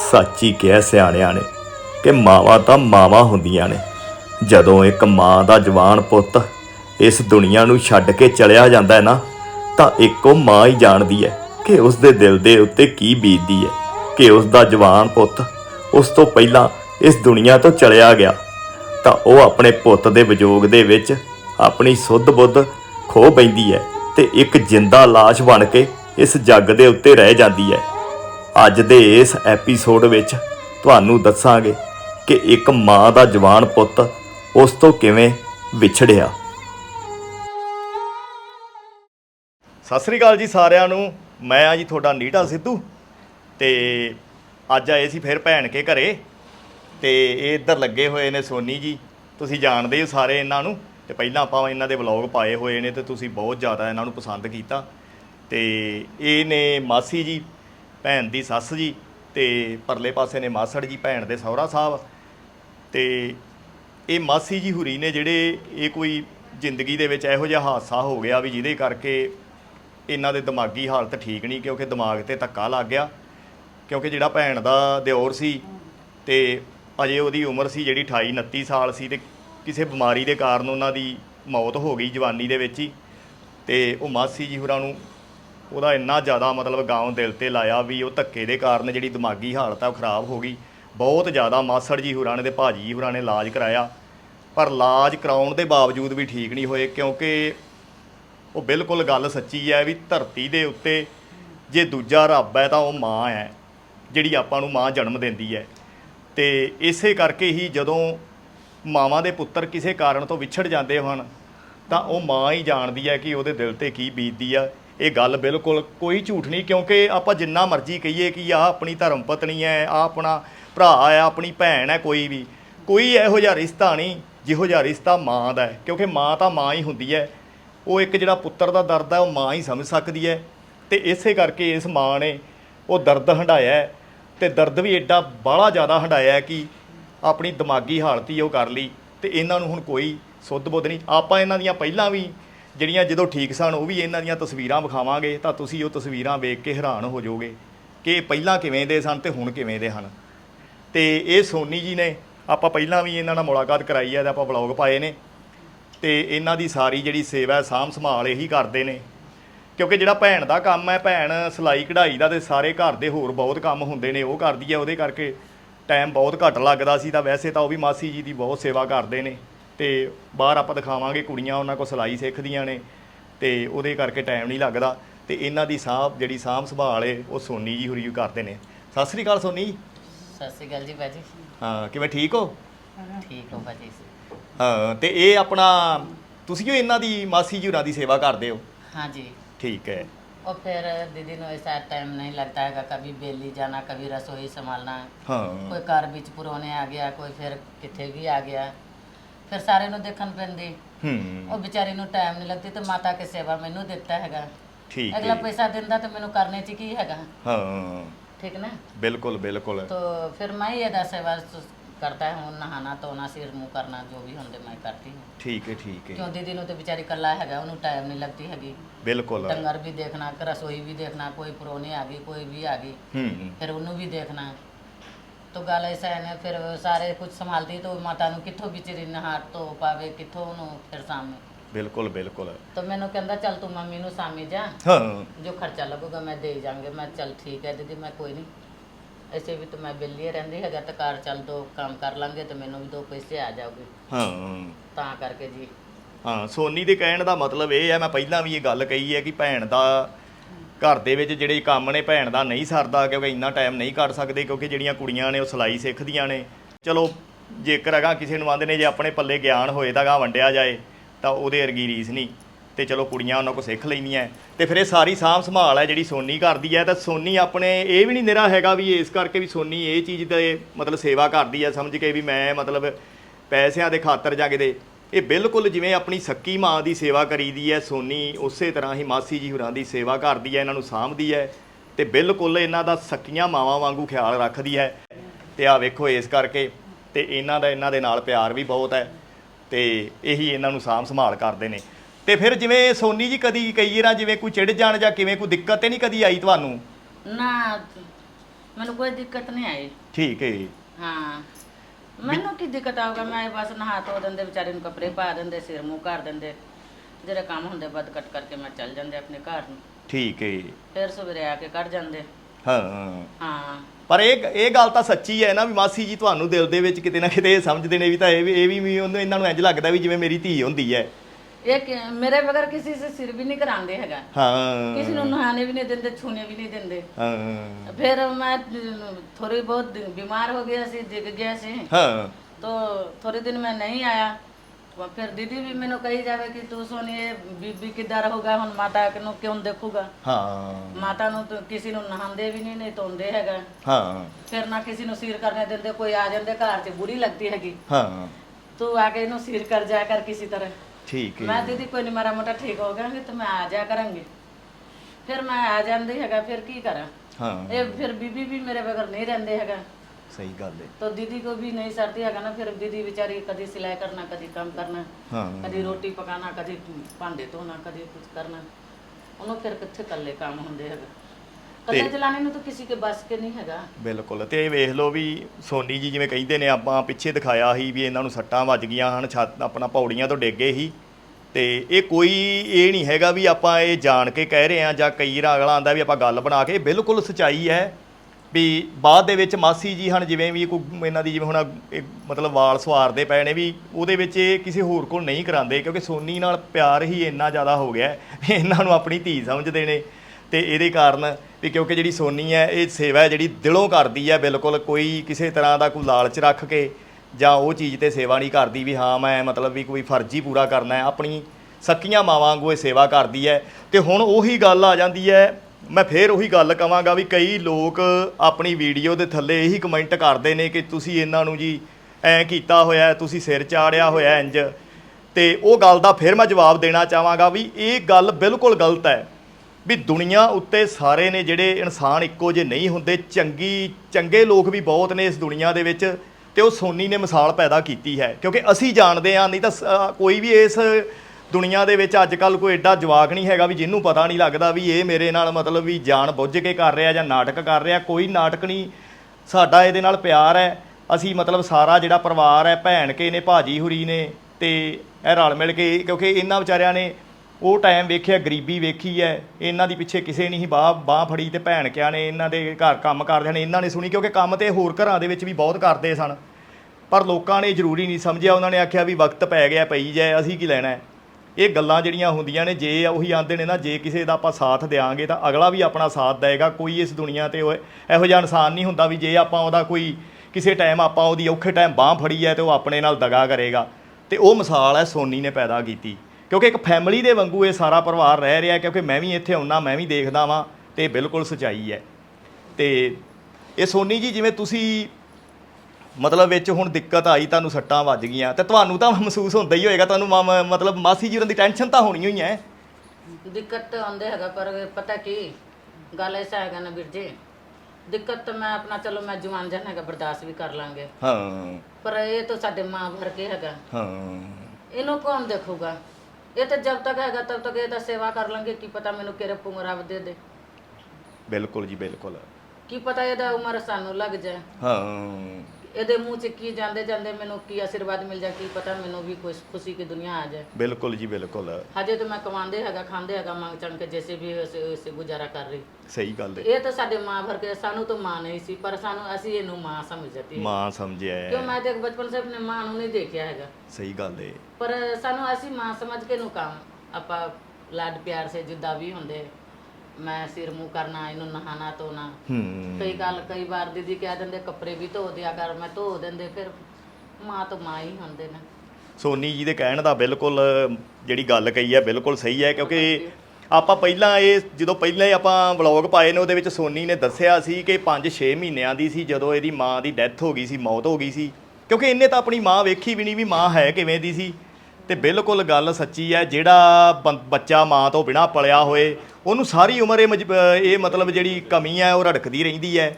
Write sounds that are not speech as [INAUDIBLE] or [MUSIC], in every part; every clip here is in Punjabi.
ਸੱਚ ਹੀ ਕਿਹਾ ਸਿਆਣਿਆਂ ਨੇ ਕਿ ਮਾਵਾਂ ਤਾਂ ਮਾਵਾਂ ਹੁੰਦੀਆਂ ਨੇ। ਜਦੋਂ ਇੱਕ ਮਾਂ ਦਾ ਜਵਾਨ ਪੁੱਤ ਇਸ ਦੁਨੀਆ ਨੂੰ ਛੱਡ ਕੇ ਚਲਿਆ ਜਾਂਦਾ ਹੈ ਨਾ, ਤਾਂ ਇੱਕੋ ਮਾਂ ਹੀ ਜਾਣਦੀ ਹੈ ਕਿ ਉਸ ਦੇ ਦਿਲ ਦੇ ਉੱਤੇ ਕੀ ਬੀਤਦੀ ਹੈ। ਕਿ ਉਸ ਦਾ ਜਵਾਨ ਪੁੱਤ ਉਸ ਤੋਂ ਪਹਿਲਾਂ ਇਸ ਦੁਨੀਆ ਤੋਂ ਚਲਿਆ ਗਿਆ, ਤਾਂ ਉਹ ਆਪਣੇ ਪੁੱਤ ਦੇ ਵਿਜੋਗ ਦੇ ਵਿੱਚ ਆਪਣੀ ਸੁੱਧ ਬੁੱਧ ਖੋ ਬੈਂਦੀ ਹੈ ਤੇ ਇੱਕ ਜਿੰਦਾ ਲਾਸ਼ ਬਣ ਕੇ ਇਸ ਜੱਗ ਦੇ ਉੱਤੇ ਰਹਿ ਜਾਂਦੀ ਹੈ। ਅੱਜ ਦੇ ਇਸ ਐਪੀਸੋਡ ਵਿੱਚ ਤੁਹਾਨੂੰ ਦੱਸਾਂਗੇ ਕਿ ਇੱਕ ਮਾਂ ਦਾ ਜਵਾਨ ਪੁੱਤ ਉਸ ਤੋਂ ਕਿਵੇਂ ਵਿਛੜਿਆ। ਸਤਿ ਸ੍ਰੀ ਅਕਾਲ ਜੀ ਸਾਰਿਆਂ ਨੂੰ। ਮੈਂ ਆ ਜੀ ਤੁਹਾਡਾ ਨੀਟਾ ਸਿੱਧੂ ਤੇ ਅੱਜ ਆਏ ਸੀ ਫਿਰ ਭੈਣ ਕੇ ਘਰੇ ਤੇ ਇਹ ਇੱਧਰ ਲੱਗੇ ਹੋਏ ਨੇ ਸੋਨੀ ਜੀ। ਤੁਸੀਂ ਜਾਣਦੇ ਹੋ ਸਾਰੇ ਇਹਨਾਂ ਨੂੰ ਤੇ ਪਹਿਲਾਂ ਆਪਾਂ ਇਹਨਾਂ ਦੇ ਵਲੌਗ ਪਾਏ ਹੋਏ ਨੇ ਤੇ ਤੁਸੀਂ ਬਹੁਤ ਜ਼ਿਆਦਾ ਇਹਨਾਂ ਨੂੰ ਪਸੰਦ ਕੀਤਾ। ਤੇ ਇਹ ਨੇ ਮਾਸੀ ਜੀ ਭੈਣ ਦੀ ਸੱਸ ਜੀ ਤੇ ਪਰਲੇ ਪਾਸੇ ਨੇ ਮਾਸੜ ਜੀ, ਭੈਣ ਦੇ ਸਹੁਰਾ ਸਾਹਿਬ। ਤੇ ਇਹ ਮਾਸੀ ਜੀ ਹੁਰੀ ਨੇ ਜਿਹੜੇ ਇਹ ਕੋਈ ਜ਼ਿੰਦਗੀ ਦੇ ਵਿੱਚ ਇਹੋ ਜਿਹਾ ਹਾਦਸਾ ਹੋ ਗਿਆ ਵੀ ਜਿਹਦੇ ਕਰਕੇ ਇਹਨਾਂ ਦੇ ਦਿਮਾਗੀ ਹਾਲਤ ਠੀਕ ਨਹੀਂ, ਕਿਉਂਕਿ ਦਿਮਾਗ ਤੇ ਧੱਕਾ ਲੱਗ ਗਿਆ। ਕਿਉਂਕਿ ਜਿਹੜਾ ਭੈਣ ਦਾ ਦਿਓਰ ਸੀ ਤੇ ਅਜੇ ਉਹਦੀ ਉਮਰ ਸੀ ਜਿਹੜੀ 28 29 ਸਾਲ ਸੀ ਤੇ ਕਿਸੇ ਬਿਮਾਰੀ ਦੇ ਕਾਰਨ ਉਹਨਾਂ ਦੀ ਮੌਤ ਹੋ ਗਈ ਜਵਾਨੀ ਦੇ ਵਿੱਚ ਹੀ। ਤੇ ਉਹ ਮਾਸੀ ਜੀ ਹੁਰਾਂ ਨੂੰ ਉਹਦਾ ਇੰਨਾ ਜ਼ਿਆਦਾ ਮਤਲਬ ਗਾਉਂ ਦਿਲ ਤੇ ਲਾਇਆ ਵੀ ਉਹ ਧੱਕੇ ਦੇ ਕਾਰਨ ਜਿਹੜੀ ਦਿਮਾਗੀ ਹਾਲਤ ਆ ਉਹ ਖਰਾਬ ਹੋ ਗਈ। ਬਹੁਤ ਜ਼ਿਆਦਾ ਮਾਸੜ ਜੀ ਹੁਰਾਂ ਨੇ ਤੇ ਭਾਜੀ ਜੀ ਹੁਰਾਂ ਨੇ ਇਲਾਜ ਕਰਾਇਆ। ਪਰ ਇਲਾਜ ਕਰਾਉਣ ਦੇ ਬਾਵਜੂਦ ਵੀ ਠੀਕ ਨਹੀਂ ਹੋਏ ਕਿਉਂਕਿ ਉਹ ਬਿਲਕੁਲ ਗੱਲ ਸੱਚੀ ਹੈ ਵੀ ਧਰਤੀ ਦੇ ਉੱਤੇ ਜੇ ਦੂਜਾ ਰੱਬ ਹੈ ਤਾਂ ਉਹ ਮਾਂ ਹੈ, ਜਿਹੜੀ ਆਪਾਂ ਨੂੰ ਮਾਂ ਜਨਮ ਦਿੰਦੀ ਹੈ। ਤੇ ਇਸੇ ਕਰਕੇ ਹੀ ਜਦੋਂ ਮਾਵਾਂ ਦੇ ਪੁੱਤਰ ਕਿਸੇ ਕਾਰਨ ਤੋਂ ਵਿਛੜ ਜਾਂਦੇ ਹਨ ਤਾਂ ਉਹ ਮਾਂ ਹੀ ਜਾਣਦੀ ਹੈ ਕਿ ਉਹਦੇ ਦਿਲ ਤੇ ਕੀ ਬੀਤਦੀ ਆ। ਇਹ ਗੱਲ ਬਿਲਕੁਲ ਕੋਈ ਝੂਠ ਨਹੀਂ, ਕਿਉਂਕਿ ਆਪਾਂ ਜਿੰਨਾ ਮਰਜ਼ੀ ਕਹੀਏ ਕਿ ਆਹ ਆਪਣੀ ਧਰਮ ਪਤਨੀ ਹੈ ਆ ਆਪਣਾ ਭਰਾ ਹੈ, ਆਪਣੀ ਭੈਣ ਹੈ, ਕੋਈ ਵੀ। ਕੋਈ ਇਹੋ ਜਿਹਾ ਰਿਸ਼ਤਾ ਨਹੀਂ, ਜਿਹੋ ਜਿਹਾ ਰਿਸ਼ਤਾ ਮਾਂ ਦਾ ਹੈ, ਕਿਉਂਕਿ ਮਾਂ ਤਾਂ ਮਾਂ ਹੀ ਹੁੰਦੀ ਹੈ। ਉਹ ਇੱਕ ਜਿਹੜਾ ਪੁੱਤਰ ਦਾ ਦਰਦ ਹੈ, ਉਹ ਮਾਂ ਹੀ ਸਮਝ ਸਕਦੀ ਹੈ। ਤੇ ਇਸੇ ਕਰਕੇ ਇਸ ਮਾਂ ਨੇ ਉਹ ਦਰਦ ਹੰਡਾਇਆ ਹੈ। ਤੇ ਦਰਦ ਵੀ ਐਡਾ ਬਾਹਲਾ ਜ਼ਿਆਦਾ ਹੰਡਾਇਆ ਕਿ ਆਪਣੀ ਦਿਮਾਗੀ ਹਾਲਤ ਹੀ ਉਹ ਕਰ ਲਈ। ਤੇ ਇਹਨਾਂ ਨੂੰ ਹੁਣ ਕੋਈ ਸੁੱਧ ਬੁੱਧ ਨਹੀਂ। ਆਪਾਂ ਇਹਨਾਂ ਦੀਆਂ ਪਹਿਲਾਂ ਵੀ ਜਿਹੜੀਆਂ ਜਦੋਂ ਠੀਕ ਸਨ, ਉਹ ਵੀ ਇਹਨਾਂ ਦੀਆਂ ਤਸਵੀਰਾਂ ਵਿਖਾਵਾਂਗੇ, ਤਾਂ ਤੁਸੀਂ ਉਹ ਤਸਵੀਰਾਂ ਵੇਖ ਕੇ ਹੈਰਾਨ ਹੋ ਜਾਓਗੇ ਕਿ ਪਹਿਲਾਂ ਕਿਵੇਂ ਦੇ ਸਨ ਤੇ ਹੁਣ ਕਿਵੇਂ ਦੇ ਹਨ। ਤੇ ਇਹ ਸੋਨੀ ਜੀ ਨੇ, ਆਪਾਂ ਪਹਿਲਾਂ ਵੀ ਇਹਨਾਂ ਨਾਲ ਮੁਲਾਕਾਤ ਕਰਾਈ ਹੈ ਤੇ ਆਪਾਂ ਵਲੌਗ ਪਾਏ ਨੇ, ਤੇ ਇਹਨਾਂ ਦੀ ਸਾਰੀ ਜਿਹੜੀ ਸੇਵਾ ਸਾਂਭ ਸੰਭਾਲ ਇਹੀ ਕਰਦੇ ਨੇ। ਕਿਉਂਕਿ ਜਿਹੜਾ ਭੈਣ ਦਾ ਕੰਮ ਹੈ, ਭੈਣ ਸਿਲਾਈ ਕਢਾਈ ਦਾ ਤੇ ਸਾਰੇ ਘਰ ਦੇ ਹੋਰ ਬਹੁਤ ਕੰਮ ਹੁੰਦੇ ਨੇ, ਉਹ ਕਰਦੀ ਹੈ, ਉਹਦੇ ਕਰਕੇ ਟਾਈਮ ਬਹੁਤ ਘੱਟ ਲੱਗਦਾ ਸੀ, ਤਾਂ ਵੈਸੇ ਤਾਂ ਉਹ ਵੀ ਮਾਸੀ ਜੀ ਦੀ ਬਹੁਤ ਸੇਵਾ ਕਰਦੇ ਨੇ। ਤੇ ਬਾਹਰ ਆਪਾਂ ਦਿਖਾਵਾਂਗੇ ਕੁੜੀਆਂ ਉਹਨਾਂ ਕੋਲ ਸਿਲਾਈ ਸਿੱਖਦੀਆਂ ਨੇ ਤੇ ਉਹਦੇ ਕਰਕੇ ਟਾਈਮ ਨਹੀਂ ਲੱਗਦਾ ਤੇ ਇਹਨਾਂ ਦੀ ਸਾਂਭ ਜਿਹੜੀ ਸਾਂਭ ਸੰਭਾਲ ਏ ਉਹ ਸੋਨੀ ਜੀ ਹੁਰੀ ਕਰਦੇ ਨੇ ਸਤਿ ਸ੍ਰੀ ਅਕਾਲ ਸੋਨੀ ਜੀ। ਸਤਿ ਸ਼੍ਰੀ ਅਕਾਲ ਜੀ ਭਾਜੀ ਹਾਂ ਕਿਵੇਂ ਠੀਕ ਹੋ ਠੀਕ ਹੋ ਭਾਜੀ ਹਾਂ ਤੇ ਇਹ ਆਪਣਾ ਤੁਸੀਂ ਜੋ ਇਹਨਾਂ ਦੀ ਮਾਸੀ ਜੀ ਹੋਰਾਂ ਦੀ ਸੇਵਾ ਕਰਦੇ ਹੋ हाँ जी ਠੀਕ ਹੈ और फिर दीदी ने ऐसा टाइम नहीं लगता है कभी बेली जाना कभी रसोई संभालना ਹਾਂ कोई घर ਵਿੱਚ ਪੁਰਾਣੇ ਆ ਗਿਆ ਕੋਈ ਫਿਰ ਕਿੱਥੇ ਵੀ ਆ ਗਿਆ ਫਿਰ ਸਾਰੇ ਨੂੰ ਦੇਖਣ ਪੈਂਦੇ। ਹੂੰ। ਉਹ ਵਿਚਾਰੀ ਨੂੰ ਟਾਈਮ ਨਹੀਂ ਲੱਗਦੀ ਤੇ ਮਾਤਾ ਕੇ ਸੇਵਾ ਮੈਨੂੰ ਦਿੱਤਾ ਹੈਗਾ। ਠੀਕ ਅਗਲਾ ਹੈ। ਪੈਸਾ ਦਿੰਦਾ ਤੇ ਮੈਨੂੰ ਕਰਨੇ ਚ ਕੀ ਹੈਗਾ? ਹਾਂ। ठीक ना ਬਿਲਕੁਲ ਬਿਲਕੁਲ। तो फिर मैं ये दस बार करता हूँ नहाना धोना सिर मुंह करना जो भी होंगे मैं करती हूँ ਠੀਕ ਹੈ ਠੀਕ ਹੈ। ਕਿਉਂ ਦੀਦੀ ਤੇ ਵਿਚਾਰੀ ਕੱਲਾ ਹੈਗਾ ਉਹਨੂੰ ਟਾਈਮ ਨਹੀਂ ਲੱਗਦੀ ਹੈਗੀ। ਬਿਲਕੁਲ। ਡੰਗਰ ਵੀ ਦੇਖਣਾ ਰਸੋਈ ਵੀ ਦੇਖਣਾ ਕੋਈ ਪਰੋਣੇ ਆ ਗਈ ਕੋਈ ਵੀ ਆ ਗਈ ਹੂੰ। ਫਿਰ ਉਹਨੂੰ ਵੀ ਦੇਖਣਾ। ਤੋ ਗੱਲ ਐਸਾ ਹੈ ਫਿਰ ਸਾਰੇ ਕੁਝ ਸੰਭਾਲਦੀ ਤੋ ਮਾਤਾ ਨੂੰ ਕਿੱਥੋਂ ਵਿਚਾਰੀ ਨਹਾਰ ਤੋ ਪਾਵੇ ਕਿੱਥੋਂ ਉਹਨੂੰ ਫਿਰ ਸਾਹਮਣੇ ਬਿਲਕੁਲ ਬਿਲਕੁਲ। ਤੋ ਮੈਨੂੰ ਕਹਿੰਦਾ ਚੱਲ ਤੂੰ ਮੰਮੀ ਨੂੰ ਸਾਮੀ ਜਾ। ਹਾਂ। ਜੋ ਖਰਚਾ ਲੱਗੂਗਾ ਮੈਂ ਦੇ ਜਾਾਂਗੇ। ਮੈਂ ਚੱਲ ਠੀਕ ਹੈ ਦੀਦੀ ਮੈਂ ਕੋਈ ਨਹੀਂ। ਐਸੇ ਵੀ ਤੂੰ ਮੈਂ ਬਿੱਲੀ ਰਹਿੰਦੀ ਹੈਗਾ ਤਾਂ ਘਰ ਚੱਲ ਦੋ ਕੰਮ ਕਰ ਲਾਂਗੇ ਤੇ ਮੈਨੂੰ ਵੀ ਦੋ ਪੈਸੇ ਆ ਜਾਊਗੇ। ਹਾਂ। ਤਾਂ ਕਰਕੇ ਜੀ। ਹਾਂ ਸੋਨੀ ਦੇ ਕਹਿਣ ਦਾ ਮਤਲਬ ਇਹ ਹੈ ਮੈਂ ਪਹਿਲਾਂ ਵੀ ਇਹ ਗੱਲ ਕਹੀ ਹੈ ਕਿ ਭੈਣ ਦਾ ਘਰ ਦੇ ਵਿੱਚ ਜਿਹੜੇ ਕੰਮ ਨੇ ਭੈਣ ਦਾ ਨਹੀਂ ਸਰਦਾ ਕਿਉਂਕਿ ਇੰਨਾ ਟਾਈਮ ਨਹੀਂ ਕੱਢ ਸਕਦੇ ਕਿਉਂਕਿ ਜਿਹੜੀਆਂ ਕੁੜੀਆਂ ਨੇ ਉਹ ਸਿਲਾਈ ਸਿੱਖਦੀਆਂ ਨੇ। ਚਲੋ, ਜੇਕਰ ਹੈਗਾ ਕਿਸੇ ਨੂੰ ਆਂਦੇ ਨੇ ਜੇ ਆਪਣੇ ਪੱਲੇ ਗਿਆਨ ਹੋਏ ਤਾਂ ਗਾ ਵੰਡਿਆ ਜਾਏ, ਤਾਂ ਉਹਦੇ ਅਰਗੀ ਰੀਸ ਨਹੀਂ। ਤੇ ਚਲੋ, ਕੁੜੀਆਂ ਉਹਨਾਂ ਕੋ ਸਿੱਖ ਲੈਂਦੀਆਂ ਤੇ ਫਿਰ ਇਹ ਸਾਰੀ ਸਾਂਭ ਸੰਭਾਲ ਹੈ ਜਿਹੜੀ ਸੋਨੀ ਕਰਦੀ ਹੈ ਤਾਂ ਸੋਨੀ ਆਪਣੇ ਇਹ ਵੀ ਨਹੀਂ ਨਿਰਾ ਹੈਗਾ ਵੀ ਇਸ ਕਰਕੇ ਵੀ ਸੋਨੀ ਇਹ ਚੀਜ਼ ਦੇ ਮਤਲਬ ਸੇਵਾ ਕਰਦੀ ਹੈ ਸਮਝ ਕੇ ਵੀ ਮੈਂ ਮਤਲਬ ਪੈਸਿਆਂ ਦੇ ਖਾਤਰ ਜਾਂ ਕਿਤੇ ਇਹ ਬਿਲਕੁਲ ਜਿਵੇਂ ਆਪਣੀ ਸੱਕੀ ਮਾਂ ਦੀ ਸੇਵਾ ਕਰੀਦੀ ਹੈ ਸੋਨੀ ਉਸੇ ਤਰ੍ਹਾਂ ਹੀ ਮਾਸੀ ਜੀ ਹੁਰਾਂ ਦੀ ਸੇਵਾ ਕਰਦੀ ਹੈ ਇਹਨਾਂ ਨੂੰ ਸਾਂਭਦੀ ਹੈ ਤੇ ਬਿਲਕੁਲ ਇਹਨਾਂ ਦਾ ਸੱਕੀਆਂ ਮਾਵਾਂ ਵਾਂਗੂ ਖਿਆਲ ਰੱਖਦੀ ਹੈ। ਤੇ ਆ ਵੇਖੋ ਇਸ ਕਰਕੇ ਤੇ ਇਹਨਾਂ ਦਾ ਇਹਨਾਂ ਦੇ ਨਾਲ ਪਿਆਰ ਵੀ ਬਹੁਤ ਹੈ ਤੇ ਇਹੀ ਇਹਨਾਂ ਨੂੰ ਸਾਂਭ ਸੰਭਾਲ ਕਰਦੇ ਨੇ। ਤੇ ਫਿਰ ਜਿਵੇਂ ਸੋਨੀ ਜੀ ਕਦੀ ਕਈ ਵਾਰਾਂ ਜਿਵੇਂ ਕੋਈ ਚਿੜ ਜਾਣ ਜਾਂ ਕਿਵੇਂ ਕੋਈ ਦਿੱਕਤ ਤੇ ਨਹੀਂ ਕਦੀ ਆਈ ਤੁਹਾਨੂੰ? ਨਾ ਮੈਨੂੰ ਕੋਈ ਦਿੱਕਤ ਨਹੀਂ ਆਈ। ਠੀਕ ਹੈ ਜੀ। ਹਾਂ। ਮੈਨੂੰ ਕੀ ਦਿੱਕਤ ਆਊਗਾ? ਮੈਂ ਬਸ ਨਹਾ ਧੋ ਦਿੰਦੇ ਵਿਚਾਰੇ ਨੂੰ ਕੱਪੜੇ ਪਾ ਦਿੰਦੇ ਸਿਰ ਮੂੰਹ ਕਰ ਦਿੰਦੇ। ਜਿਹੜੇ ਕੰਮ ਹੁੰਦੇ ਬਦ ਕੱਟ ਕਰਕੇ ਮੈਂ ਚੱਲ ਜਾਂਦੇ ਆਪਣੇ ਘਰ ਨੂੰ। ਠੀਕ ਹੈ। ਫਿਰ ਸਵੇਰੇ ਆ ਕੇ ਕੱਢ ਜਾਂਦੇ। ਹਾਂ। ਹਾਂ। ਪਰ ਇਹ ਇਹ ਗੱਲ ਤਾਂ ਸੱਚੀ ਹੈ ਨਾ ਵੀ ਮਾਸੀ ਜੀ ਤੁਹਾਨੂੰ ਦਿਲ ਦੇ ਵਿੱਚ ਕਿਤੇ ਨਾ ਕਿਤੇ ਇਹ ਸਮਝਦੇ ਨੇ ਵੀ ਤਾਂ ਇਹ ਵੀ ਇਹ ਵੀ ਵੀ ਉਹਨੂੰ ਇਹਨਾਂ ਨੂੰ ਇੰਜ ਲੱਗਦਾ ਵੀ ਜਿਵੇਂ ਮੇਰੀ ਧੀ ਹੁੰਦੀ ਹੈ ਇਹ ਕਿ- ਮੇਰੇ ਬਗੈਰ ਕਿਸੇ ਸੇ ਸਿਰ ਵੀ ਨਹੀਂ ਕਰਾਉਂਦੇ ਹੈਗਾ ਹਾਂ ਕਿਸੇ ਨੂੰ ਨਹਾਣੇ ਵੀ ਨਹੀਂ ਦਿੰਦੇ ਛੂਣੇ ਵੀ ਨਹੀਂ ਦਿੰਦੇ ਹਾਂ ਫਿਰ ਮੈਂ ਥੋੜੀ ਬਹੁਤ ਦਿਨ बीमार हो गया ਸੀ डिग गया ਸੀ ਹਾਂ तो थोड़े दिन में नहीं आया तो फिर दीदी भी मैंने कही जावे कि तू सोनी ये बीबी किधर होगा ਹੁਣ ਮਾਤਾ ਨੂੰ ਕਿਉਂ ਦੇਖੂਗਾ ਹਾਂ ਮਾਤਾ ਨੂੰ ਤਾਂ ਕਿਸੇ ਨੂੰ ਨਹਾਉਂਦੇ ਵੀ ਨਹੀਂ ਨਹੀਂ ਧੋਂਦੇ ਹੈਗਾ ਹਾਂ ਫਿਰ ਨਾ ਕਿਸੇ ਨੂੰ ਸਿਰ ਕਰਨੇ ਦਿੰਦੇ ਕੋਈ ਆ ਜਾਂਦੇ ਘਰ 'ਚ ਬੁਰੀ ਲੱਗਦੀ ਹੈਗੀ ਹਾਂ ਤੂੰ ਆ ਕੇ ਇਹਨੂੰ ਸਿਰ ਕਰ ਜਾ ਕਰ ਕਿਸੇ ਤਰ੍ਹਾਂ ਠੀਕ ਹੈ ਮੈਂ ਦੀਦੀ ਕੋਈ ਨਹੀਂ ਮਾਰਾ ਮੋਟਾ ਠੀਕ ਹੋ ਗਾਂਗੇ ਤੇ ਮੈਂ ਆ ਜਾ ਕਰਾਂਗੇ। ਫਿਰ ਮੈਂ ਆ ਜਾਂਦੀ ਹੈਗਾ ਫਿਰ ਕੀ ਕਰਾਂ? ਹਾਂ। ਇਹ ਫਿਰ ਬੀਬੀ ਵੀ ਮੇਰੇ ਬਗਰ ਨਹੀਂ ਰਹਿੰਦੇ ਹੈਗਾ। ਸਹੀ ਗੱਲ ਹੈ। ਤਾਂ ਦੀਦੀ ਕੋ ਵੀ ਨਹੀਂ ਸਰਦੀ ਹੈਗਾ ਨਾ ਫਿਰ ਦੀਦੀ ਵਿਚਾਰੀ ਕਦੀ ਸਿਲਾਈ ਕਰਨਾ ਕਦੀ ਕੰਮ ਕਰਨਾ ਹਾਂ। ਕਦੀ ਰੋਟੀ ਪਕਾਣਾ ਕਦੀ ਭਾਂਡੇ ਧੋਣਾ ਕਦੀ ਕੁਝ ਕਰਨਾ। ਉਹਨੂੰ ਫਿਰ ਕਿੱਥੇ ਇਕੱਲੇ ਕੰਮ ਹੁੰਦੇ ਹੈਗਾ। ਕੱਲੇ ਚਲਾਣੇ ਨੂੰ ਤਾਂ ਕਿਸੇ ਕੇ ਬਸ ਕੇ ਨਹੀਂ ਹੈਗਾ। ਬਿਲਕੁਲ ਤੇ ਇਹ ਵੇਖ ਲਓ ਵੀ ਸੋਨੀ ਜੀ ਜਿਵੇਂ ਕਹਿੰਦੇ ਨੇ ਆਪਾਂ ਪਿੱਛੇ ਦਿਖਾਇਆ ਸੀ ਵੀ ਇਹਨਾਂ ਨੂੰ ਸੱਟਾਂ ਵੱਜ ਗਈਆਂ ਹਨ ਛੱਤ ਆਪਣਾ ਪੌੜੀਆਂ ਤੋਂ ਡਿੱਗੇ ਸੀ। ਤੇ ਇਹ ਕੋਈ ਇਹ ਨਹੀਂ ਹੈਗਾ ਵੀ ਆਪਾਂ ਇਹ ਜਾਣ ਕੇ ਕਹਿ ਰਹੇ ਆ ਜਾਂ ਕਈ ਵਾਰ ਅਗਲਾ ਆਂਦਾ ਵੀ ਆਪਾਂ ਗੱਲ ਬਣਾ ਕੇ। ਬਿਲਕੁਲ ਸਚਾਈ ਹੈ ਵੀ ਬਾਅਦ ਦੇ ਵਿੱਚ ਮਾਸੀ ਜੀ ਹਨ ਜਿਵੇਂ ਵੀ ਕੋਈ ਇਹਨਾਂ ਦੀ ਜਿਵੇਂ ਹੁਣ ਇਹ ਮਤਲਬ ਵਾਲ ਸਵਾਰਦੇ ਪਏ ਨੇ ਵੀ ਉਹਦੇ ਵਿੱਚ ਇਹ ਕਿਸੇ ਹੋਰ ਕੋਲ ਨਹੀਂ ਕਰਾਉਂਦੇ ਕਿਉਂਕਿ ਸੋਨੀ ਨਾਲ ਪਿਆਰ ਹੀ ਇੰਨਾ ਜ਼ਿਆਦਾ ਹੋ ਗਿਆ ਹੈ। ਵੀ ਇਹਨਾਂ ਨੂੰ ਆਪਣੀ ਧੀ ਸਮਝਦੇ ਨੇ ਤੇ ਇਹਦੇ ਕਾਰਨ ਵੀ ਕਿਉਂਕਿ ਜਿਹੜੀ ਸੋਨੀ ਹੈ, ਇਹ ਸੇਵਾ ਹੈ ਜਿਹੜੀ ਦਿਲੋਂ ਕਰਦੀ ਹੈ ਬਿਲਕੁਲ, ਕੋਈ ਕਿਸੇ ਤਰ੍ਹਾਂ ਦਾ ਕੋਈ ਲਾਲਚ ਰੱਖ ਕੇ ਜਾਂ ਉਹ ਚੀਜ਼ ਤੇ ਸੇਵਾ ਨਹੀਂ ਕਰਦੀ ਵੀ ਹਾਂ, ਮੈਂ ਮਤਲਬ ਵੀ ਕੋਈ ਫਰਜ਼ ਹੀ ਪੂਰਾ ਕਰਨਾ ਹੈ, ਆਪਣੀ ਸਕੀਆਂ ਮਾਵਾਂ ਵਾਂਗੂ ਇਹ ਸੇਵਾ ਕਰਦੀ ਹੈ। ਤੇ ਹੁਣ ਉਹੀ ਗੱਲ ਆ ਜਾਂਦੀ ਹੈ, ਮੈਂ ਫੇਰ ਉਹੀ ਗੱਲ ਕਵਾਂਗਾ ਵੀ ਕਈ ਲੋਕ ਆਪਣੀ ਵੀਡੀਓ ਦੇ ਥੱਲੇ ਇਹੀ ਕਮੈਂਟ ਕਰਦੇ ਨੇ ਕਿ ਤੁਸੀਂ ਇਹਨਾਂ ਨੂੰ ਜੀ ਐਂ ਕੀਤਾ ਹੋਇਆ ਤੁਸੀਂ ਸਿਰ ਚਾੜਿਆ ਹੋਇਆ ਹੈ ਇੰਜ। ਤੇ ਉਹ ਗੱਲ ਦਾ ਫਿਰ ਮੈਂ ਜਵਾਬ ਦੇਣਾ ਚਾਹਾਂਗਾ ਵੀ ਇਹ ਗੱਲ ਬਿਲਕੁਲ ਗਲਤ ਹੈ। ਵੀ ਦੁਨੀਆ ਉੱਤੇ ਸਾਰੇ ਨੇ ਜਿਹੜੇ ਇਨਸਾਨ ਇੱਕੋ ਜਿਹੇ ਨਹੀਂ ਹੁੰਦੇ, ਚੰਗੀ, ਚੰਗੇ ਲੋਕ ਵੀ ਬਹੁਤ ਨੇ ਇਸ ਦੁਨੀਆ ਦੇ ਵਿੱਚ ਤੇ ਉਹ ਸੋਨੀ ਨੇ ਮਿਸਾਲ ਪੈਦਾ ਕੀਤੀ ਹੈ। ਕਿਉਂਕਿ ਅਸੀਂ ਜਾਣਦੇ ਹਾਂ, ਨਹੀਂ ਤਾਂ ਸ- ਕੋਈ ਵੀ ਇਸ ਦੁਨੀਆ ਦੇ ਵਿੱਚ ਅੱਜ ਕੱਲ ਕੋਈ ਐਡਾ ਜਵਾਕ ਨਹੀਂ ਹੈਗਾ ਵੀ ਜਿਹਨੂੰ ਪਤਾ ਨਹੀਂ ਲੱਗਦਾ ਵੀ ਇਹ ਮੇਰੇ ਨਾਲ ਮਤਲਬ ਵੀ ਜਾਣ ਬੁੱਝ ਕੇ ਕਰ ਰਿਹਾ ਜਾਂ ਨਾਟਕ ਕਰ ਰਿਹਾ। ਕੋਈ ਨਾਟਕ ਨਹੀਂ, ਸਾਡਾ ਇਹਦੇ ਨਾਲ ਪਿਆਰ ਹੈ। ਅਸੀਂ ਮਤਲਬ ਸਾਰਾ ਜਿਹੜਾ ਪਰਿਵਾਰ ਹੈ, ਭੈਣ ਕੇ ਨੇ, ਭਾਜੀ ਹੁਰੀ ਨੇ ਤੇ ਇਹ ਰਲ ਮਿਲ ਕੇ, ਕਿਉਂਕਿ ਇਹਨਾਂ ਵਿਚਾਰਿਆਂ ਨੇ ਉਹ ਟਾਈਮ ਵੇਖਿਆ, ਗਰੀਬੀ ਵੇਖੀ ਹੈ, ਇਹਨਾਂ ਦੀ ਪਿੱਛੇ ਕਿਸੇ ਨਹੀਂ ਬਾਹ ਬਾਹ ਫੜੀ ਤੇ ਭੈਣ ਕਿਆ ਨੇ, ਇਹਨਾਂ ਦੇ ਘਰ ਕੰਮ ਕਰਦੇ ਨੇ, ਇਹਨਾਂ ਨੇ ਸੁਣੀ, ਕਿਉਂਕਿ ਕੰਮ ਤੇ ਹੋਰ ਘਰਾਂ ਦੇ ਵਿੱਚ ਵੀ ਬਹੁਤ ਕਰਦੇ ਸਨ। ਪਰ ਲੋਕਾਂ ਨੇ ਜ਼ਰੂਰੀ ਨਹੀਂ ਸਮਝਿਆ, ਉਹਨਾਂ ਨੇ ਆਖਿਆ ਵੀ ਵਕਤ ਪੈ ਗਿਆ, ਪਈ ਜਾਏ, ਅਸੀਂ ਕੀ ਲੈਣਾ ਹੈ? ਇਹ ਗੱਲਾਂ ਜਿਹੜੀਆਂ ਹੁੰਦੀਆਂ ਨੇ, ਜੇ ਉਹੀ ਆਂਦੇ ਨੇ ਨਾ, ਜੇ ਕਿਸੇ ਦਾ ਆਪਾਂ ਸਾਥ ਦੇਾਂਗੇ ਤਾਂ ਅਗਲਾ ਵੀ ਆਪਣਾ ਸਾਥ ਦੇਏਗਾ, ਕੋਈ ਇਸ ਦੁਨੀਆ ਤੇ ਉਹ ਇਹੋ ਜਿਹਾ ਇਨਸਾਨ ਨਹੀਂ ਹੁੰਦਾ ਵੀ ਜੇ ਆਪਾਂ ਉਹਦਾ ਕੋਈ ਕਿਸੇ ਟਾਈਮ ਆਪਾਂ ਉਹਦੀ ਔਖੇ ਟਾਈਮ ਬਾਹ ਫੜੀ ਹੈ, ਤੇ ਉਹ ਆਪਣੇ ਨਾਲ ਦਗਾ ਕਰੇਗਾ। ਤੇ ਉਹ ਮਿਸਾਲ ਹੈ, ਸੋਨੀ ਨੇ ਪੈਦਾ ਕੀਤੀ। ਕਿਉਂਕਿ ਇੱਕ ਫੈਮਿਲੀ ਦੇ ਵਾਂਗੂ ਇਹ ਸਾਰਾ ਪਰਿਵਾਰ ਰਹਿ ਰਿਹਾ ਕਿਉਂਕਿ ਮੈਂ ਵੀ ਇੱਥੇ ਆਉਣਾ ਮੈਂ ਵੀ ਦੇਖਦਾ ਵਾਂ ਤੇ ਬਿਲਕੁਲ ਸਚਾਈ ਹੈ। ਤੇ ਇਹ ਸੋਨੀ ਜੀ ਜਿਵੇਂ ਤੁਸੀਂ ਮਤਲਬ ਵਿੱਚ ਹੁਣ ਦਿੱਕਤ ਆਈ ਤੁਹਾਨੂੰ ਸੱਟਾਂ ਵੱਜ ਗਈਆਂ ਤੇ ਤੁਹਾਨੂੰ ਤਾਂ ਮਹਿਸੂਸ ਹੁੰਦਾ ਹੀ ਹੋਏਗਾ ਤੁਹਾਨੂੰ ਮਤਲਬ ਮਾਸੀ ਜੀ ਹੋਰਾਂ ਦੀ ਟੈਨਸ਼ਨ ਤਾਂ ਹੋਣੀ ਹੋਈ ਹੈ। ਦਿੱਕਤ ਤਾਂ ਆਉਂਦੇ ਹੈਗਾ ਪਰ ਪਤਾ ਕੀ ਗੱਲ ਐਸਾ ਹੈਗਾ ਨਾ ਵੀਰ ਜੀ ਦਿੱਕਤ ਤਾਂ ਮੈਂ ਆਪਣਾ ਚਲੋ ਮੈਂ ਜਵਾਨ ਜਨ ਹੈਗਾ ਬਰਦਾਸ਼ਤ ਵੀ ਕਰ ਲਾਂਗੇ। ਹਾਂ। ਪਰ ਇਹ ਤਾਂ ਸਾਡੇ ਮਾਂ ਭਰ ਕੇ ਹੈਗਾ। ਹਾਂ। ਇਹਨੂੰ ਕੌਣ ਦੇਖੂਗਾ? ਇਹ ਤਾਂ ਜਬ ਤੱਕ ਹੈਗਾ ਤਬ ਤੱਕ ਇਹਦਾ ਸੇਵਾ ਕਰ ਲਾਂਗੇ ਕੀ ਪਤਾ ਮੈਨੂੰ ਕਿਹੜੇ ਪੁੰਗਰਾਵ ਦੇ ਦੇ। ਬਿਲਕੁਲ ਜੀ ਬਿਲਕੁਲ। ਕੀ ਪਤਾ ਇਹਦਾ ਉਮਰ ਸਾਨੂੰ ਲੱਗ ਜਾਏ। ਹਾਂ। ਇਹਦੇ ਮੂੰਹ 'ਚ ਕੀ ਜਾਂਦੇ ਜਾਂਦੇ ਮੈਨੂੰ ਕੀ ਆਸ਼ੀਰਵਾਦ ਮਿਲ ਜਾ ਕੀ ਪਤਾ ਮੈਨੂੰ ਵੀ ਕੋਈ ਖੁਸ਼ੀ ਦੀ ਦੁਨੀਆ ਆ ਜਾਏ। ਬਿਲਕੁਲ ਜੀ ਬਿਲਕੁਲ। ਹਜੇ ਤਾਂ ਮੈਂ ਕਮਾਉਂਦੇ ਹੈਗਾ ਖਾਂਦੇ ਹੈਗਾ ਮੰਗ ਚੰਗ ਕੇ ਜੈਸੇ ਵੀ ਉਸੇ ਗੁਜ਼ਾਰਾ ਕਰ ਰਹੀ। ਸਹੀ ਗੱਲ ਹੈ ਇਹ ਤਾਂ ਸਾਡੇ ਮਾਂ ਭਰ ਕੇ ਸਾਨੂੰ ਤਾਂ ਮਾਂ ਨਹੀਂ ਸੀ ਪਰ ਸਾਨੂੰ ਅਸੀਂ ਇਹਨੂੰ ਮਾਂ ਸਮਝਦੀ ਮਾਂ ਸਮਝਿਆ ਕਿਉਂ ਹੈ। ਮੈਂ ਤੇ ਬਚਪਨ ਸੇ ਆਪਣੇ ਮਾਂ ਨੂੰ ਨਹੀਂ ਦੇਖਿਆ ਹੈਗਾ। ਸਹੀ ਗੱਲ ਹੈ ਪਰ ਸਾਨੂੰ ਅਸੀਂ ਮਾਂ ਸਮਝ ਕੇ ਨੂੰ ਕੰਮ ਆਪਾਂ ਲਾਡ ਪਿਆਰ ਸੇ ਜਿੱਦਾਂ ਵੀ ਹੁੰਦੇ। ਮੈਂ ਸਿਰ ਮੂੰਹ ਕਰਨਾ ਇਹਨੂੰ ਨਹਾਣਾ ਧੋਣਾ। ਹੂੰ। ਕਈ ਗੱਲ ਕਈ ਵਾਰ ਦੀਦੀ ਕਹਿ ਦਿੰਦੇ ਕੱਪੜੇ ਵੀ ਧੋ ਦਿਆ ਕਰ ਮੈਂ ਧੋ ਦਿੰਦੇ ਫਿਰ ਮਾਂ ਤੋਂ ਮਾਂ ਹੀ ਹੁੰਦੇ ਨੇ। ਸੋਨੀ ਜੀ ਦੇ ਕਹਿਣ ਦਾ ਬਿਲਕੁਲ ਜਿਹੜੀ ਗੱਲ ਕਹੀ ਹੈ ਬਿਲਕੁਲ ਸਹੀ ਹੈ ਕਿਉਂਕਿ ਆਪਾਂ ਪਹਿਲਾਂ ਇਹ ਜਦੋਂ ਪਹਿਲਾਂ ਹੀ ਆਪਾਂ ਵਲੌਗ ਪਾਏ ਨੇ ਉਹਦੇ ਵਿੱਚ ਸੋਨੀ ਨੇ ਦੱਸਿਆ ਸੀ ਕਿ 5-6 ਮਹੀਨਿਆਂ ਦੀ ਸੀ ਜਦੋਂ ਇਹਦੀ ਮਾਂ ਦੀ ਡੈਥ ਹੋ ਗਈ ਸੀ ਮੌਤ ਹੋ ਗਈ ਸੀ। ਕਿਉਂਕਿ ਇਹਨੇ ਤਾਂ ਆਪਣੀ ਮਾਂ ਵੇਖੀ ਵੀ ਨਹੀਂ ਵੀ ਮਾਂ ਹੈ ਕਿਵੇਂ ਦੀ ਸੀ। ਤੇ ਬਿਲਕੁਲ ਗੱਲ ਸੱਚੀ ਹੈ ਜਿਹੜਾ ਬੱਚਾ ਮਾਂ ਤੋਂ ਬਿਨਾ ਪਲਿਆ ਹੋਏ ਉਹਨੂੰ ਸਾਰੀ ਉਮਰ ਇਹ ਮਜ- ਅਹ ਇਹ ਮਤਲਬ ਜਿਹੜੀ ਕਮੀ ਹੈ ਉਹ ਰੜਕਦੀ ਰਹਿੰਦੀ ਹੈ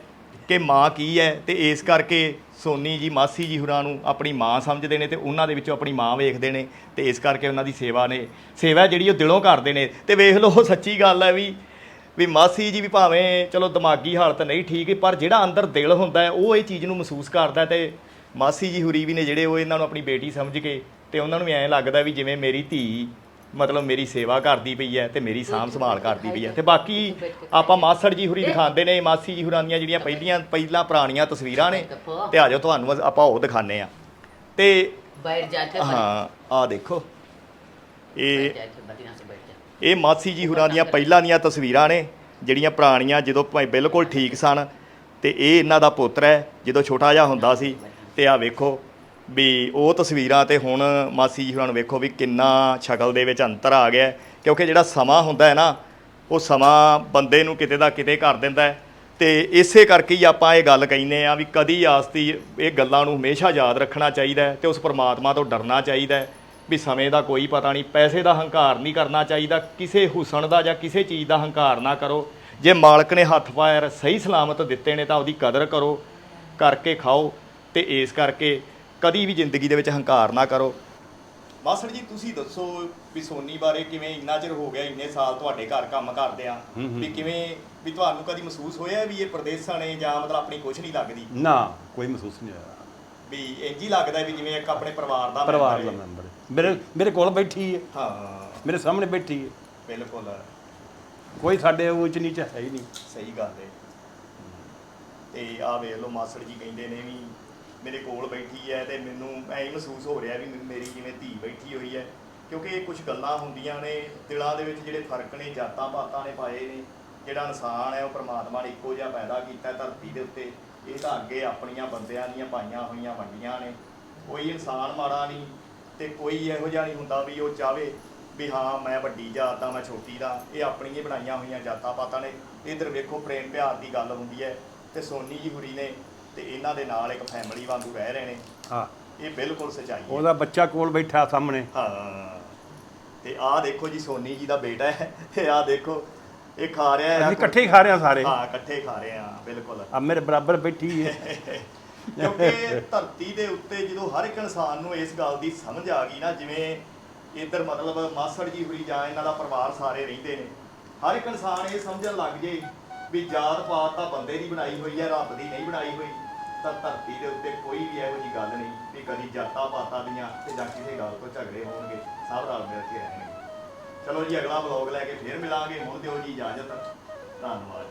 ਕਿ ਮਾਂ ਕੀ ਹੈ ਤੇ ਇਸ ਕਰਕੇ ਸੋਨੀ ਜੀ, ਮਾਸੀ ਜੀ ਹੁਰਾਂ ਨੂੰ ਆਪਣੀ ਮਾਂ ਸਮਝਦੇ ਨੇ ਤੇ ਉਹਨਾਂ ਦੇ ਵਿੱਚੋਂ ਆਪਣੀ ਮਾਂ ਵੇਖਦੇ ਨੇ ਤੇ ਇਸ ਕਰਕੇ ਉਹਨਾਂ ਦੀ ਸੇਵਾ ਨੇ, ਸੇਵਾ ਜਿਹੜੀ ਉਹ ਦਿਲੋਂ ਕਰਦੇ ਨੇ। ਤੇ ਵੇਖ ਲਓ ਸੱਚੀ ਗੱਲ ਹੈ ਵੀ ਵੀ ਮਾਸੀ ਜੀ ਵੀ ਭਾਵੇਂ ਚਲੋ ਦਿਮਾਗੀ ਹਾਲਤ ਨਹੀਂ ਠੀਕ ਪਰ ਜਿਹੜਾ ਅੰਦਰ ਦਿਲ ਹੁੰਦਾ ਹੈ, ਉਹ ਇਹ ਚੀਜ਼ ਨੂੰ ਮਹਿਸੂਸ ਕਰਦਾ ਤੇ ਮਾਸੀ ਜੀ ਹੁਰੀ ਵੀ ਨੇ ਜਿਹੜੇ ਉਹ ਇਹਨਾਂ ਨੂੰ ਆਪਣੀ ਬੇਟੀ ਸਮਝ ਕੇ ਤੇ ਉਹਨਾਂ ਨੂੰ ਐਂ ਲੱਗਦਾ ਵੀ ਜਿਵੇਂ ਮੇਰੀ ਧੀ ਮਤਲਬ ਮੇਰੀ ਸੇਵਾ ਕਰਦੀ ਪਈ ਹੈ ਤੇ ਮੇਰੀ ਸਾਂਭ ਸੰਭਾਲ ਕਰਦੀ ਪਈ ਹੈ। ਤੇ ਬਾਕੀ ਆਪਾਂ ਮਾਸੜ ਜੀ ਹੁਰੀ ਦਿਖਾਉਂਦੇ ਨੇ ਮਾਸੀ ਜੀ ਹੁਰਾਂ ਦੀਆਂ ਜਿਹੜੀਆਂ ਪਹਿਲੀਆਂ ਪਹਿਲਾਂ ਪੁਰਾਣੀਆਂ ਤਸਵੀਰਾਂ ਨੇ ਤੇ ਆਜੋ ਤੁਹਾਨੂੰ ਆਪਾਂ ਉਹ ਦਿਖਾਣੇ ਆ ਤੇ ਹਾਂ ਆ ਦੇਖੋ। ਇਹ ਇਹ ਮਾਸੀ ਜੀ ਹੁਰਾਂ ਦੀਆਂ ਪਹਿਲਾਂ ਦੀਆਂ ਤਸਵੀਰਾਂ ਨੇ ਜਿਹੜੀਆਂ ਪੁਰਾਣੀਆਂ ਜਦੋਂ ਭਾਈ ਬਿਲਕੁਲ ਠੀਕ ਸਨ ਤੇ ਇਹ ਇਹਨਾਂ ਦਾ ਪੁੱਤਰ ਹੈ ਜਦੋਂ ਛੋਟਾ ਜਿਹਾ ਹੁੰਦਾ ਸੀ ਤੇ ਆ ਵੇਖੋ। ਵੀ ਉਹ ਤਸਵੀਰਾਂ ਤੇ ਹੁਣ ਮਾਸੀ ਜੀ ਹੁਰਾਂ ਨੂੰ ਵੇਖੋ ਵੀ ਕਿੰਨਾ ਸ਼ਕਲ ਦੇ ਵਿੱਚ ਅੰਤਰ ਆ ਗਿਆ ਕਿਉਂਕਿ ਜਿਹੜਾ ਸਮਾਂ ਹੁੰਦਾ ਹੈ ਨਾ, ਉਹ ਸਮਾਂ ਬੰਦੇ ਨੂੰ ਕਿਤੇ ਦਾ ਕਿਤੇ ਕਰ ਦਿੰਦਾ ਹੈ। ਤੇ ਇਸੇ ਕਰਕੇ ਹੀ ਆਪਾਂ ਇਹ ਗੱਲ ਕਹਿੰਦੇ ਆ ਵੀ ਕਦੀ ਆਸਤੀ ਇਹ ਗੱਲਾਂ ਨੂੰ ਹਮੇਸ਼ਾ ਯਾਦ ਰੱਖਣਾ ਚਾਹੀਦਾ ਹੈ ਤੇ ਉਸ ਪਰਮਾਤਮਾ ਤੋਂ ਡਰਨਾ ਚਾਹੀਦਾ ਹੈ ਵੀ ਸਮੇਂ ਦਾ ਕੋਈ ਪਤਾ ਨਹੀਂ, ਪੈਸੇ ਦਾ ਹੰਕਾਰ ਨਹੀਂ ਕਰਨਾ ਚਾਹੀਦਾ, ਕਿਸੇ ਹੁਸਨ ਦਾ ਜਾਂ ਕਿਸੇ ਚੀਜ਼ ਦਾ ਹੰਕਾਰ ਨਾ ਕਰੋ। ਜੇ ਮਾਲਕ ਨੇ ਹੱਥ ਪਾਇਰ ਸਹੀ ਸਲਾਮਤ ਦਿੱਤੇ ਨੇ ਤਾਂ ਉਹਦੀ ਕਦਰ ਕਰੋ, ਕਰਕੇ ਖਾਓ ਤੇ ਇਸ ਕਰਕੇ ਕਦੀ ਵੀ ਜ਼ਿੰਦਗੀ ਦੇ ਵਿੱਚ ਹੰਕਾਰ ਨਾ ਕਰੋ। ਮਾਸੜ ਜੀ ਤੁਸੀਂ ਦੱਸੋ ਵੀ ਸੋਨੀ ਬਾਰੇ ਕਿਵੇਂ ਇੰਨਾ ਚਿਰ ਹੋ ਗਿਆ ਇੰਨੇ ਸਾਲ ਤੁਹਾਡੇ ਘਰ ਕੰਮ ਕਰਦੇ ਆ? ਵੀ ਕਿਵੇਂ ਵੀ ਤੁਹਾਨੂੰ ਕਦੀ ਮਹਿਸੂਸ ਹੋਇਆ ਵੀ ਇਹ ਪ੍ਰਦੇਸਾਂ ਨੇ ਜਾਂ ਮਤਲਬ ਆਪਣੀ ਕੁਛ ਨਹੀਂ ਲੱਗਦੀ? ਨਾ ਕੋਈ ਮਹਿਸੂਸ ਨਹੀਂ ਹੋਇਆ। ਵੀ ਇੰਜ ਹੀ ਲੱਗਦਾ ਵੀ ਜਿਵੇਂ ਇੱਕ ਆਪਣੇ ਪਰਿਵਾਰ ਦਾ ਪਰਿਵਾਰ ਦਾ। ਮੈਂਬਰ ਮੇਰੇ ਮੇਰੇ ਕੋਲ ਬੈਠੀ ਹੈ। ਹਾਂ। ਮੇਰੇ ਸਾਹਮਣੇ ਬੈਠੀ ਹੈ। ਬਿਲਕੁਲ। ਕੋਈ ਸਾਡੇ ਉੱਚ ਨੀਚ ਹੈ ਹੀ ਨਹੀਂ। ਸਹੀ ਗੱਲ ਹੈ। ਤੇ ਆ ਵੇਖ ਲਓ ਮਾਸੜ ਜੀ ਕਹਿੰਦੇ ਨੇ ਵੀ ਮੇਰੇ ਕੋਲ ਬੈਠੀ ਹੈ ਤੇ ਮੈਨੂੰ ਐਂ ਮਹਿਸੂਸ ਹੋ ਰਿਹਾ ਵੀ ਮੇਰੀ ਜਿਵੇਂ ਧੀ ਬੈਠੀ ਹੋਈ ਹੈ। ਕਿਉਂਕਿ ਇਹ ਕੁਝ ਗੱਲਾਂ ਹੁੰਦੀਆਂ ਨੇ, ਦਿਲਾਂ ਦੇ ਵਿੱਚ ਜਿਹੜੇ ਫ਼ਰਕ ਨੇ, ਜਾਤਾਂ ਪਾਤਾਂ ਨੇ ਪਾਏ ਨੇ, ਜਿਹੜਾ ਇਨਸਾਨ ਹੈ ਉਹ ਪ੍ਰਮਾਤਮਾ ਨੇ ਇੱਕੋ ਜਿਹਾ ਪੈਦਾ ਕੀਤਾ ਧਰਤੀ ਦੇ ਉੱਤੇ। ਇਹ ਤਾਂ ਅੱਗੇ ਆਪਣੀਆਂ ਬੰਦਿਆਂ ਦੀਆਂ ਪਾਈਆਂ ਹੋਈਆਂ ਵੰਡੀਆਂ ਨੇ। ਕੋਈ ਇਨਸਾਨ ਮਾੜਾ ਨਹੀਂ ਤੇ ਕੋਈ ਇਹੋ ਜਿਹਾ ਨਹੀਂ ਹੁੰਦਾ ਵੀ ਉਹ ਚਾਵੇ ਵੀ ਹਾਂ, ਮੈਂ ਵੱਡੀ ਜਾਤ ਆ ਮੈਂ ਛੋਟੀ ਦਾ। ਇਹ ਆਪਣੀਆਂ ਹੀ ਬਣਾਈਆਂ ਹੋਈਆਂ ਜਾਤਾਂ ਪਾਤਾਂ ਨੇ। ਇਧਰ ਵੇਖੋ ਪ੍ਰੇਮ ਪਿਆਰ ਦੀ ਗੱਲ ਹੁੰਦੀ ਹੈ ਤੇ ਸੋਨੀ ਜੀ ਹੁਰੀ ਨੇ ਤੇ ਇਹਨਾਂ ਦੇ ਨਾਲ ਇੱਕ ਫੈਮਿਲੀ ਵਾਂਗੂ ਰਹਿ ਰਹੇ ਨੇ। ਹਾਂ। ਇਹ ਬਿਲਕੁਲ ਸਚਾਈ ਹੈ। ਉਹਦਾ ਬੱਚਾ ਕੋਲ ਬੈਠਾ ਸਾਹਮਣੇ। ਹਾਂ। ਤੇ ਆਹ ਦੇਖੋ ਜੀ ਸੋਨੀ ਜੀ ਦਾ ਬੇਟਾ ਹੈ। ਤੇ ਆਹ ਦੇਖੋ ਇਹ ਖਾ ਰਿਹਾ ਹੈ। ਅਸੀਂ ਇਕੱਠੇ ਹੀ ਖਾ ਰਹੇ ਹਾਂ ਸਾਰੇ। ਹਾਂ ਇਕੱਠੇ ਖਾ ਰਹੇ ਆ ਬਿਲਕੁਲ। ਆ ਮੇਰੇ ਬਰਾਬਰ ਬੈਠੀ ਹੈ। [LAUGHS] ਕਿਉਂਕਿ ਧਰਤੀ ਦੇ ਉੱਤੇ ਜਦੋਂ ਹਰ ਇੱਕ ਇਨਸਾਨ ਨੂੰ ਇਸ ਗੱਲ ਦੀ ਸਮਝ ਆ ਗਈ ਨਾ ਜਿਵੇਂ ਇੱਧਰ ਮਤਲਬ ਮਾਸੜ ਜੀ ਹੁਰੀ ਜਾਂ ਇਹਨਾਂ ਦਾ ਪਰਿਵਾਰ ਸਾਰੇ ਰਹਿੰਦੇ ਨੇ ਹਰ ਇੱਕ ਇਨਸਾਨ ਇਹ ਸਮਝਣ ਲੱਗ ਜੇ ਵੀ ਜਾਤ ਪਾਤ ਤਾਂ ਬੰਦੇ ਦੀ ਬਣਾਈ ਹੋਈ ਹੈ, ਰੱਬ ਦੀ ਨਹੀਂ ਬਣਾਈ ਹੋਈ, ਤਾਂ ਧਰਤੀ ਦੇ ਉੱਤੇ ਕੋਈ ਵੀ ਇਹੋ ਜੀ ਗੱਲ ਨਹੀਂ ਵੀ ਕਦੀ ਜਾਤਾਂ ਪਾਤਾਂ ਦੀਆਂ ਤੇ ਜਾਂ ਕਿਸੇ ਗੱਲ ਤੋਂ ਝਗੜੇ ਹੋਣਗੇ, ਸਭ ਰਲ ਮਿਲ ਕੇ ਰਹਿਣਗੇ। ਚਲੋ ਜੀ, ਅਗਲਾ ਵਲੌਗ ਲੈ ਕੇ ਫੇਰ ਮਿਲਾਂਗੇ, ਹੁਣ ਦਿਓ ਜੀ ਇਜਾਜ਼ਤ। ਧੰਨਵਾਦ